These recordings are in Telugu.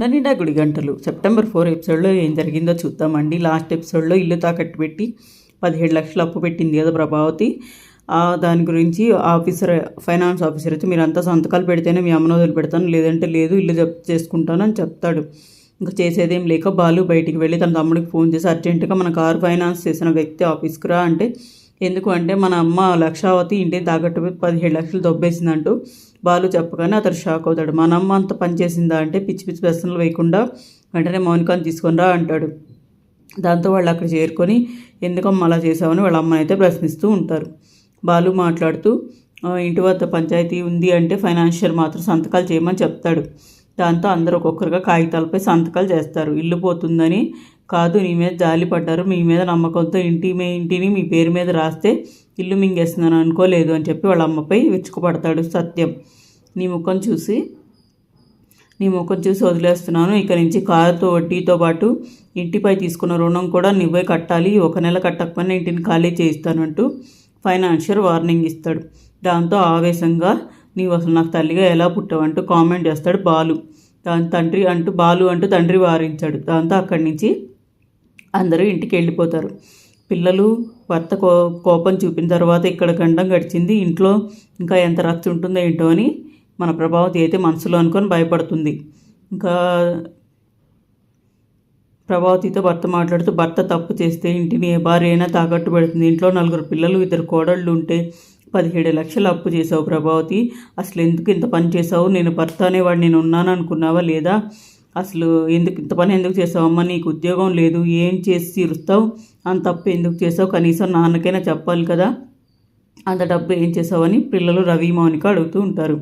నన్నిండా గుడి గంటలు. సెప్టెంబర్ ఫోర్ ఎపిసోడ్లో ఏం జరిగిందో చూద్దామండి. లాస్ట్ ఎపిసోడ్లో ఇల్లు తాకట్టు పెట్టి పదిహేడు లక్షలు అప్పు పెట్టింది కదా ప్రభావతి. దాని గురించి ఆఫీసర్ ఫైనాన్స్ ఆఫీసర్ అయితే మీరు అంతా సంతకాలు పెడితేనే మీ అమ్మను వదిలి పెడతాను. లేదంటే లేదు ఇల్లు జప్ చేసుకుంటాను అని చెప్తాడు. ఇంకా చేసేదేం లేక బాలు బయటికి వెళ్ళి తన తమ్ముడికి ఫోన్ చేసి అర్జెంటుగా మన కారు ఫైనాన్స్ చేసిన వ్యక్తి ఆఫీస్కి రా అంటే ఎందుకు అంటే మన అమ్మ లక్షావతి ఇంటి తాకట్టు పదిహేడు లక్షలు దొబ్బేసిందంటూ బాలు చెప్పగానే అతడు షాక్ అవుతాడు. మన అమ్మ అంత పని చేసిందా అంటే పిచ్చి పిచ్చి ప్రశ్నలు వేయకుండా వెంటనే మౌనికాన్ని తీసుకొని రా అంటాడు. దాంతో వాళ్ళు అక్కడ చేరుకొని ఎందుకమ్మ అలా చేసామని వాళ్ళ అమ్మని అయితే ప్రశ్నిస్తూ ఉంటారు. బాలు మాట్లాడుతూ ఇంటి వద్ద పంచాయతీ ఉంది అంటే ఫైనాన్షియల్ మాత్రం సంతకాలు చేయమని చెప్తాడు. దాంతో అందరూ ఒక్కొక్కరుగా కాగితాలపై సంతకాలు చేస్తారు. ఇల్లు పోతుందని కాదు నీ మీద జాలి పడ్డారు. మీ మీద నమ్మకంతో ఇంటి మీ ఇంటిని మీ పేరు మీద రాస్తే ఇల్లు మింగేస్తున్నాను అనుకోలేదు అని చెప్పి వాళ్ళ అమ్మపై విచ్చుకుపడతాడు సత్యం. నీ ముఖం చూసి నీ ముఖం చూసి వదిలేస్తున్నాను. ఇక నుంచి కారుతో వడ్డీతో పాటు ఇంటిపై తీసుకున్న రుణం కూడా నువ్వే కట్టాలి. ఒక నెల కట్టకపోయినా ఇంటిని ఖాళీ చేయిస్తానంటూ ఫైనాన్షియల్ వార్నింగ్ ఇస్తాడు. దాంతో ఆవేశంగా నీవు అసలు నాకు తల్లిగా ఎలా పుట్టావంటూ కామెంట్ చేస్తాడు బాలు. దాని తండ్రి అంటూ బాలు అంటూ తండ్రి వారించాడు. దాంతో అక్కడి నుంచి అందరూ ఇంటికి వెళ్ళిపోతారు పిల్లలు భర్త కో కోపం చూపిన తర్వాత ఇక్కడ గండం గడిచింది. ఇంట్లో ఇంకా ఎంత రచ్చ ఉంటుందో ఏంటో అని మన ప్రభావతి అయితే మనసులో అనుకొని భయపడుతుంది. ఇంకా ప్రభావతితో భర్త మాట్లాడుతూ భర్త తప్పు చేస్తే ఇంటిని ఏ భార్య అయినా తాకట్టు పెడుతుంది. ఇంట్లో నలుగురు పిల్లలు ఇద్దరు కోడళ్ళు ఉంటే పదిహేడు లక్షలు అప్పు చేసావు ప్రభావతి. అసలు ఎందుకు ఇంత పని చేసావు నేను భర్త అనేవాడు నేను ఉన్నాను అనుకున్నావా లేదా? అసలు ఎందుకు ఇంత పని ఎందుకు చేసావు అమ్మ? నీకు ఉద్యోగం లేదు. ఏం చేసి తీరుస్తావు? అంత తప్పు ఎందుకు చేసావు? కనీసం నాన్నకైనా చెప్పాలి కదా? అంత డబ్బు ఏం చేసావని పిల్లలు రవి మౌనిక అడుగుతూ ఉంటారు.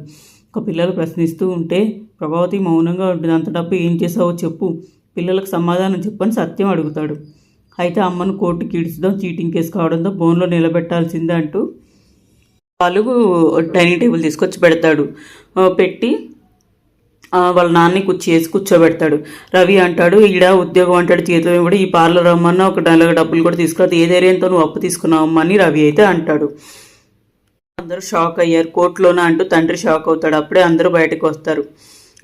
ఒక పిల్లలు ప్రశ్నిస్తూ ఉంటే ప్రభావతి మౌనంగా ఉంటుంది. అంత డబ్బు ఏం చేసావో చెప్పు. పిల్లలకు సమాధానం చెప్పని సత్యం అడుగుతాడు. అయితే అమ్మను కోర్టు కీడ్చడం చీటింగ్ కేసు కావడంతో బోన్లో నిలబెట్టాల్సిందే అంటూ పలుగు డైనింగ్ టేబుల్ తీసుకొచ్చి పెడతాడు. పెట్టి వాళ్ళ నాన్ని కూర్చి వేసి కూర్చోబెడతాడు. రవి అంటాడు ఈడ ఉద్యోగం అంటాడు చేతిలో కూడా ఈ పార్లర్ అమ్మన్నా ఒక నెల డబ్బులు కూడా తీసుకురాదు ఏ ధైర్యంతో నువ్వు అప్పు తీసుకున్నావమ్మా అని రవి అయితే అంటాడు. అందరూ షాక్ అయ్యారు. కోర్టులోనే అంటూ తండ్రి షాక్ అవుతాడు. అప్పుడే అందరూ బయటకు వస్తారు.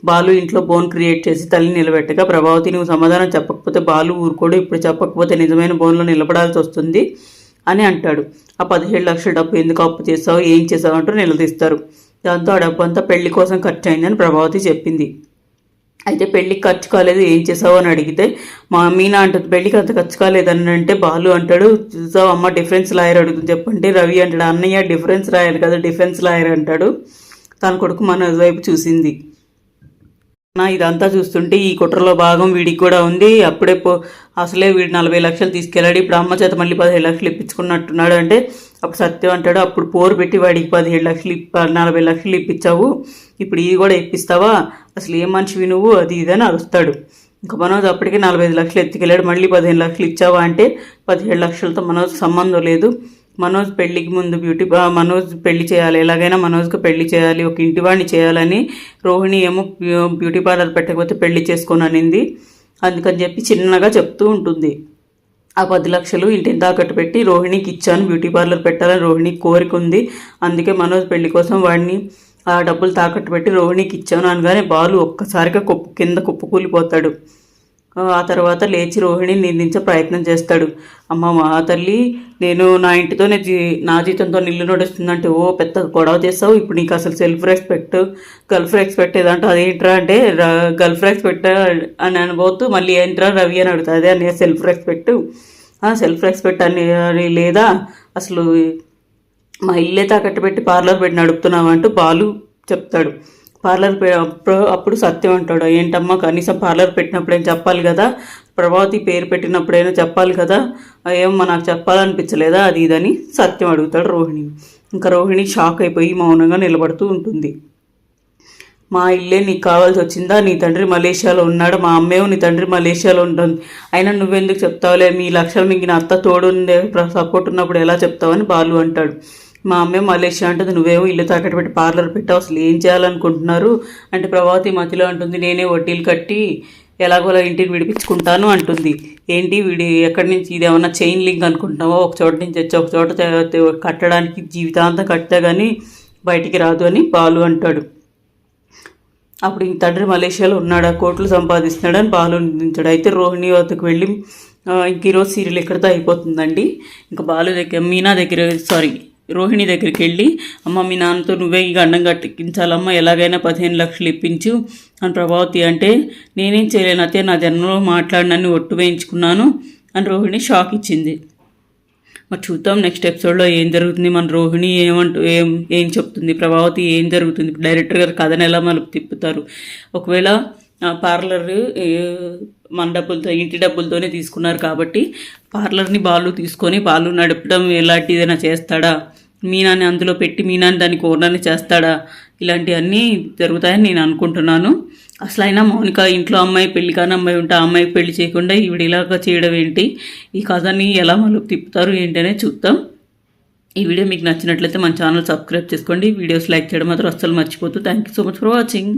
బాలు ఇంట్లో బోన్ క్రియేట్ చేసి తల్లి నిలబెట్టగా ప్రభావతి నువ్వు సమాధానం చెప్పకపోతే బాలు ఊరుకోడు ఇప్పుడు చెప్పకపోతే నిజమైన బోన్లో నిలబడాల్సి వస్తుంది అని అంటాడు. ఆ పదిహేడు లక్షల డబ్బు ఎందుకు అప్పు చేసావు ఏం చేసావు అంటూ నిలదీస్తారు. దాంతో ఆ డబ్బు పెళ్ళి కోసం ఖర్చు అయిందని ప్రభావతి చెప్పింది. అయితే పెళ్ళికి ఖర్చు కాలేదు ఏం చేసావు అని అడిగితే మా మీనా అంటుంది పెళ్ళికి అంత ఖర్చు కాలేదని అంటే బాలు అంటాడు చూసావు అమ్మ డిఫరెన్స్ లాయర్ అడుగుతుంది చెప్పంటే రవి అంటాడు అన్నయ్య డిఫరెన్స్ లాయర్ కదా డిఫెన్స్ లాయర్ అంటాడు. తన కొడుకు మన వైపు చూసింది. ఇదంతా చూస్తుంటే ఈ కుట్రలో భాగం వీడికి కూడా ఉంది. అప్పుడే పో అసలే వీడు నలభై లక్షలు తీసుకెళ్ళాడు. ఇప్పుడు అమ్మ చేత మళ్ళీ పదిహేడు లక్షలు ఇప్పించుకున్నట్టున్నాడు అంటే అప్పుడు సత్యం అంటాడు అప్పుడు పోరు పెట్టి వాడికి పదిహేడు లక్షలు ఇప్ప నలభై లక్షలు ఇప్పించావు. ఇప్పుడు ఇది కూడా ఇప్పిస్తావా? అసలు ఏ మనిషివి నువ్వు? అది ఇది అని అరుస్తాడు. ఇంకా మనోజ్ అప్పటికే నలభై ఐదు లక్షలు ఎత్తుకెళ్ళాడు. మళ్ళీ పదిహేను లక్షలు ఇచ్చావా అంటే పదిహేడు లక్షలతో మనోజ్ సంబంధం లేదు. మనోజ్ పెళ్ళికి ముందు బ్యూటీ మనోజ్ పెళ్ళి చేయాలి. ఎలాగైనా మనోజ్కి పెళ్ళి చేయాలి. ఒక ఇంటి వాడిని చేయాలని రోహిణి ఏమో బ్యూటీ పార్లర్ పెట్టకపోతే పెళ్ళి చేసుకొని అనింది. అందుకని చెప్పి చిన్నగా చెప్తూ ఉంటుంది. ఆ పది లక్షలు ఇంటిని తాకట్టు పెట్టి రోహిణికి ఇచ్చాను. బ్యూటీ పార్లర్ పెట్టాలని రోహిణికి కోరిక ఉంది. అందుకే మనోజ్ పెళ్ళి కోసం వాడిని ఆ డబ్బులు తాకట్టు పెట్టి రోహిణికి ఇచ్చాను అనగానే బాలు ఒక్కసారిగా కుప్పు కింద కుప్పకూలిపోతాడు. ఆ తర్వాత లేచి రోహిణిని నిందించే ప్రయత్నం చేస్తాడు. అమ్మ మా తల్లి నేను నా ఇంటితోనే జీ నా జీతంతో నిల్లు నడుస్తుందంటే ఓ పెద్ద గొడవ చేస్తావు. ఇప్పుడు నీకు అసలు సెల్ఫ్ రెస్పెక్ట్ గల్ఫ్ రెస్పెక్ట్ ఏదంటే అదేంట్రా అంటే గర్ల్ రెస్పెక్ట్ అని అనబోతూ మళ్ళీ ఏంట్రా రవి అని అడుగుతుంది. అదే అనే సెల్ఫ్ రెస్పెక్ట్ సెల్ఫ్ రెస్పెక్ట్ అని లేదా? అసలు మా ఇల్లే తాకట్టు పెట్టి పార్లర్ పెట్టి నడుపుతున్నావు అంటూ బాలు చెప్తాడు. పార్లర్ అప్పుడు అప్పుడు సత్యం అంటాడు. ఏంటమ్మా కనీసం పార్లర్ పెట్టినప్పుడేం చెప్పాలి కదా? ప్రభావతి పేరు పెట్టినప్పుడైనా చెప్పాలి కదా? ఏమో నాకు చెప్పాలనిపించలేదా? అది ఇదని సత్యం అడుగుతాడు రోహిణి. ఇంకా రోహిణి షాక్ అయిపోయి మౌనంగా నిలబడుతూ ఉంటుంది. మా ఇల్లే నీకు కావాల్సి వచ్చిందా? నీ తండ్రి మలేషియాలో ఉన్నాడు. మా అమ్మే నీ తండ్రి మలేషియాలో ఉంటుంది. అయినా నువ్వెందుకు చెప్తావులే? మీ లక్షలు మింగిన అత్త తోడుందే సపోర్ట్ ఉన్నప్పుడు ఎలా చెప్తావని బాలు అంటాడు. మా అమ్మే మలేషియా అంటుంది నువ్వేమో ఇల్లు తాకట్టు పెట్టి పార్లర్ పెట్టావు అసలు ఏం చేయాలనుకుంటున్నారు? అంటే ప్రభావతి మధ్యలో అంటుంది నేనే వడ్డీలు కట్టి ఎలాగోలా ఇంటిని విడిపించుకుంటాను అంటుంది. ఏంటి వీడి ఎక్కడి నుంచి ఇది ఏమన్నా చైన్ లింక్ అనుకుంటున్నావో? ఒక చోట నుంచి వచ్చి ఒక చోట కట్టడానికి జీవితాంతం కడితే కానీ బయటికి రాదు అని బాలు అంటాడు. అప్పుడు ఈ తండ్రి మలేషియాలో ఉన్నాడు? కోట్లు సంపాదిస్తున్నాడు అని బాలు నిందించాడు అయితే రోహిణి వద్దకు వెళ్ళి ఇంక ఈరోజు సీరియల్ ఎక్కడితో అయిపోతుందండి. ఇంకా బాలు దగ్గర మీనా దగ్గర సారీ రోహిణి దగ్గరికి వెళ్ళి అమ్మ మీ నాన్నతో నువ్వే ఈ గండం కట్టించాలమ్మ ఎలాగైనా పదిహేను లక్షలు ఇప్పించు. అని ప్రభావతి అంటే నేనేం చేయలేను అతే నా జన్మలో మాట్లాడినని ఒట్టు వేయించుకున్నాను. అని రోహిణి షాక్ ఇచ్చింది. మరి చూద్దాం నెక్స్ట్ ఎపిసోడ్లో ఏం జరుగుతుంది? మన రోహిణి ఏమంటూ ఏం ఏం చెప్తుంది? ప్రభావతి ఏం జరుగుతుంది? డైరెక్టర్ గారు కథను ఎలా మలుపు తిప్పుతారు? ఒకవేళ పార్లర్ మన డబ్బులతో ఇంటి డబ్బులతోనే తీసుకున్నారు కాబట్టి పార్లర్ని బాలు తీసుకొని బాలు నడపడం ఎలాంటి ఏదైనా చేస్తాడా మీనాని అందులో పెట్టి మీనాని దానికి ఓనర్ని చేస్తాడా? ఇలాంటివన్నీ జరుగుతాయని నేను అనుకుంటున్నాను. అసలు అయినా మౌనిక ఇంట్లో అమ్మాయి పెళ్ళి కాని అమ్మాయి ఉంటే ఆ అమ్మాయికి పెళ్ళి చేయకుండా ఈవిడ ఇలాగా చేయడం ఏంటి? ఈ కథని ఎలా మలుపు తిప్పుతారు ఏంటనే చూద్దాం. ఈ వీడియో మీకు నచ్చినట్లయితే మన ఛానల్ సబ్స్క్రైబ్ చేసుకోండి. వీడియోస్ లైక్ చేయడం మాత్రం అస్సలు మర్చిపోతుంది thank you so much for watching